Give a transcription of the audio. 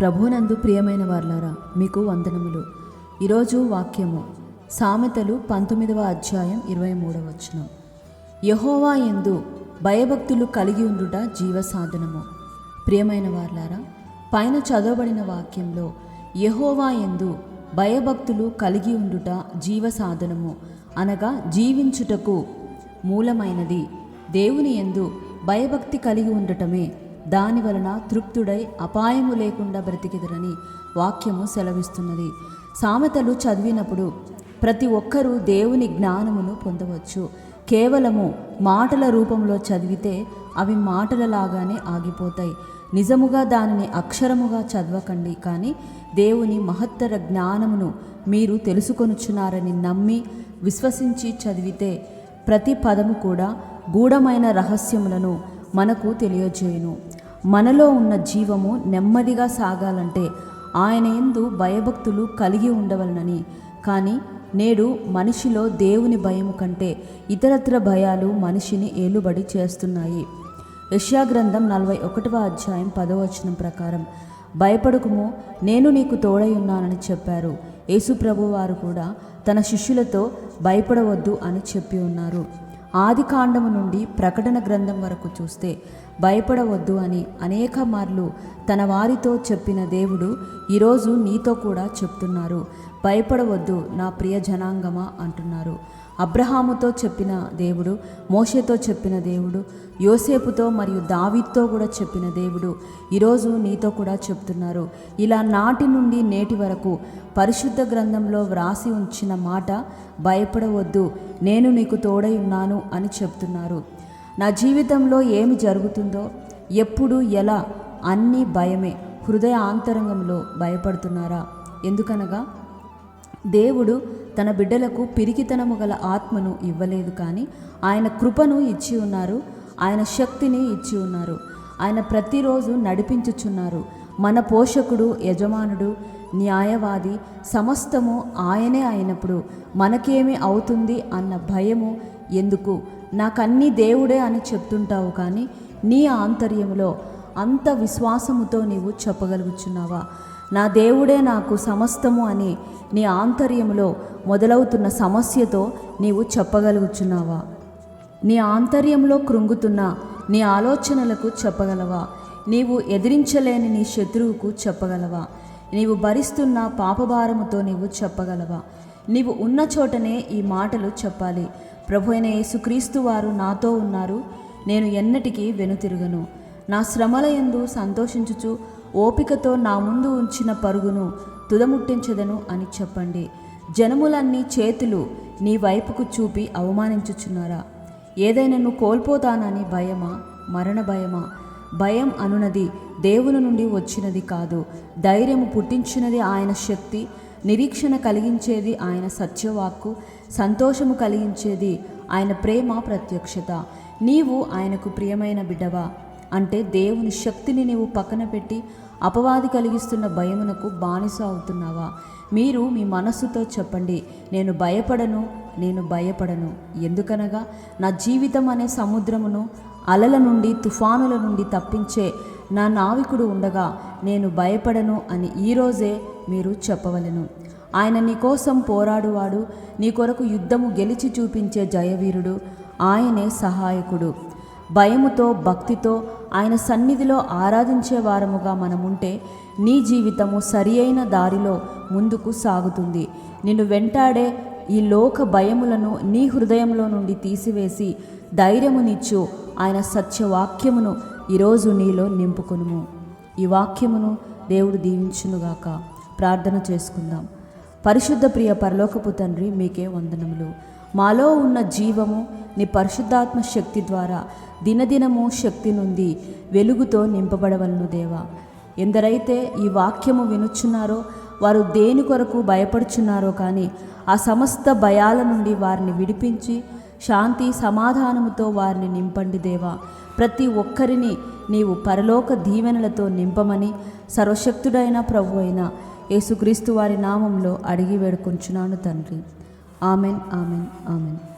ప్రభునందు ప్రియమైన వార్లారా మీకు వందనములు. ఈరోజు వాక్యము సామెతలు పంతొమ్మిదవ అధ్యాయం ఇరవై మూడవ వచనం. యహోవా ఎందు భయభక్తులు కలిగి ఉండుట జీవ సాధనము ప్రియమైన వార్లారా పైన చదవబడిన వాక్యంలో యహోవా ఎందు భయభక్తులు కలిగి ఉండుట జీవ సాధనము అనగా జీవించుటకు మూలమైనది. దేవుని ఎందు భయభక్తి కలిగి ఉండటమే దాని వలన తృప్తుడై అపాయము లేకుండా బ్రతికిదరని వాక్యము సెలవిస్తున్నది. సామెతలు చదివినప్పుడు ప్రతి ఒక్కరూ దేవుని జ్ఞానమును పొందవచ్చు. కేవలము మాటల రూపంలో చదివితే అవి మాటలలాగానే ఆగిపోతాయి. నిజముగా దానిని అక్షరముగా చదవకండి కానీ దేవుని మహత్తర జ్ఞానమును మీరు తెలుసుకొనుచున్నారని నమ్మి విశ్వసించి చదివితే ప్రతి పదము కూడా గూఢమైన రహస్యములను మనకు తెలియజేయును. మనలో ఉన్న జీవము నెమ్మదిగా సాగాలంటే ఆయన ఎందు భయభక్తులు కలిగి ఉండవలనని. కానీ నేడు మనిషిలో దేవుని భయము కంటే ఇతరత్ర భయాలు మనిషిని ఏలుబడి చేస్తున్నాయి. యష్యా గ్రంథం నలభై ఒకటవ అధ్యాయం పదవచనం ప్రకారం భయపడకుము నేను నీకు తోడై ఉన్నానని చెప్పారు. యేసుప్రభు వారు కూడా తన శిష్యులతో భయపడవద్దు అని చెప్పి ఉన్నారు. ఆది కాండము నుండి ప్రకటన గ్రంథం వరకు చూస్తే భయపడవద్దు అని అనేక మార్లు తన వారితో చెప్పిన దేవుడు ఈరోజు నీతో కూడా చెప్తున్నారు. భయపడవద్దు నా ప్రియ జనాంగమా అంటున్నారు. అబ్రహాముతో చెప్పిన దేవుడు మోషేతో చెప్పిన దేవుడు యోసేపుతో మరియు దావీద్తో కూడా చెప్పిన దేవుడు ఈరోజు నీతో కూడా చెప్తున్నారు. ఇలా నాటి నుండి నేటి వరకు పరిశుద్ధ గ్రంథంలో వ్రాసి ఉంచిన మాట భయపడవద్దు నేను నీకు తోడై ఉన్నాను అని చెప్తున్నారు. నా జీవితంలో ఏమి జరుగుతుందో ఎప్పుడు ఎలా అన్నీ భయమే. హృదయ ఆంతరంగంలో భయపడుతున్నారా? ఎందుకనగా దేవుడు తన బిడ్డలకు పిరికితనము గల ఆత్మను ఇవ్వలేదు కానీ ఆయన కృపను ఇచ్చి ఉన్నారు ఆయన శక్తిని ఇచ్చి ఉన్నారు. ఆయన ప్రతిరోజు నడిపించుచున్నారు. మన పోషకుడు యజమానుడు న్యాయవాది సమస్తము ఆయనే అయినప్పుడు మనకేమి అవుతుంది అన్న భయము ఎందుకు? నాకన్నీ దేవుడే అని చెప్తుంటావు కానీ నీ ఆంతర్యంలో అంత విశ్వాసముతో నీవు చెప్పగలుగుచున్నావా? నా దేవుడే నాకు సమస్తము అని నీ ఆంతర్యంలో మొదలవుతున్న సమస్యతో నీవు చెప్పగలుగుచున్నావా? నీ ఆంతర్యంలో కృంగుతున్న నీ ఆలోచనలకు చెప్పగలవా? నీవు ఎదిరించలేని నీ శత్రువుకు చెప్పగలవా? నీవు భరిస్తున్న పాపభారముతో నీవు చెప్పగలవా? నీవు ఉన్న చోటనే ఈ మాటలు చెప్పాలి. ప్రభు అయిన యేసుక్రీస్తు వారు నాతో ఉన్నారు. నేను ఎన్నటికీ వెనుతిరుగను. నా శ్రమల ఎందు సంతోషించుచు ఓపికతో నా ముందు ఉంచిన పరుగును తుదముట్టించదను అని చెప్పండి. జనములన్నీ చేతులు నీ వైపుకు చూపి అవమానించుచున్నారా? ఏదైనాను కోల్పోతానని భయమా? మరణ భయమా? భయం అనునది దేవుని నుండి వచ్చినది కాదు. ధైర్యము పుట్టించినది ఆయన శక్తి నిరీక్షణ కలిగించేది ఆయన సత్యవాక్కు సంతోషము కలిగించేది ఆయన ప్రేమ ప్రత్యక్షత. నీవు ఆయనకు ప్రియమైన బిడ్డవా? అంటే దేవుని శక్తిని నీవు పక్కన పెట్టి అపవాది కలిగిస్తున్న భయమునకు బానిస అవుతున్నావా? మీరు మీ మనస్సుతో చెప్పండి నేను భయపడను నేను భయపడను. ఎందుకనగా నా జీవితం అనే సముద్రమును అలల నుండి తుఫానుల నుండి తప్పించే నా నావికుడు ఉండగా నేను భయపడను అని ఈరోజే మీరు చెప్పవలెను. ఆయన నీ కోసం పోరాడువాడు నీ కొరకు యుద్ధము గెలిచి చూపించే జయవీరుడు ఆయనే సహాయకుడు. భయముతో భక్తితో ఆయన సన్నిధిలో ఆరాధించే వారముగా మనముంటే నీ జీవితము సరి అయిన దారిలో ముందుకు సాగుతుంది. నిన్ను వెంటాడే ఈ లోక భయములను నీ హృదయంలో నుండి తీసివేసి ధైర్యమునిచ్చు ఆయన సత్యవాక్యమును ఈరోజు నీలో నింపుకొనుము. ఈ వాక్యమును దేవుడు దీవించునుగాక. ప్రార్థన చేసుకుందాం. పరిశుద్ధ ప్రియ పరలోకపు తండ్రి మీకే వందనములు. మాలో ఉన్న జీవము నీ పరిశుద్ధాత్మ శక్తి ద్వారా దినదినము శక్తి నుండి వెలుగుతో నింపబడవలను దేవా. ఎందరైతే ఈ వాక్యము వినుచున్నారో వారు దేని కొరకు భయపడుచున్నారో కానీ ఆ సమస్త భయాల నుండి వారిని విడిపించి శాంతి సమాధానముతో వారిని నింపండి దేవా. ప్రతి ఒక్కరిని నీవు పరలోక దీవెనలతో నింపమని సర్వశక్తుడైన ప్రభు అయిన యేసుక్రీస్తు వారి నామంలో అడిగి వేడుకొంచున్నాను తండ్రి. ആമൻ ആമൻ ആമൻ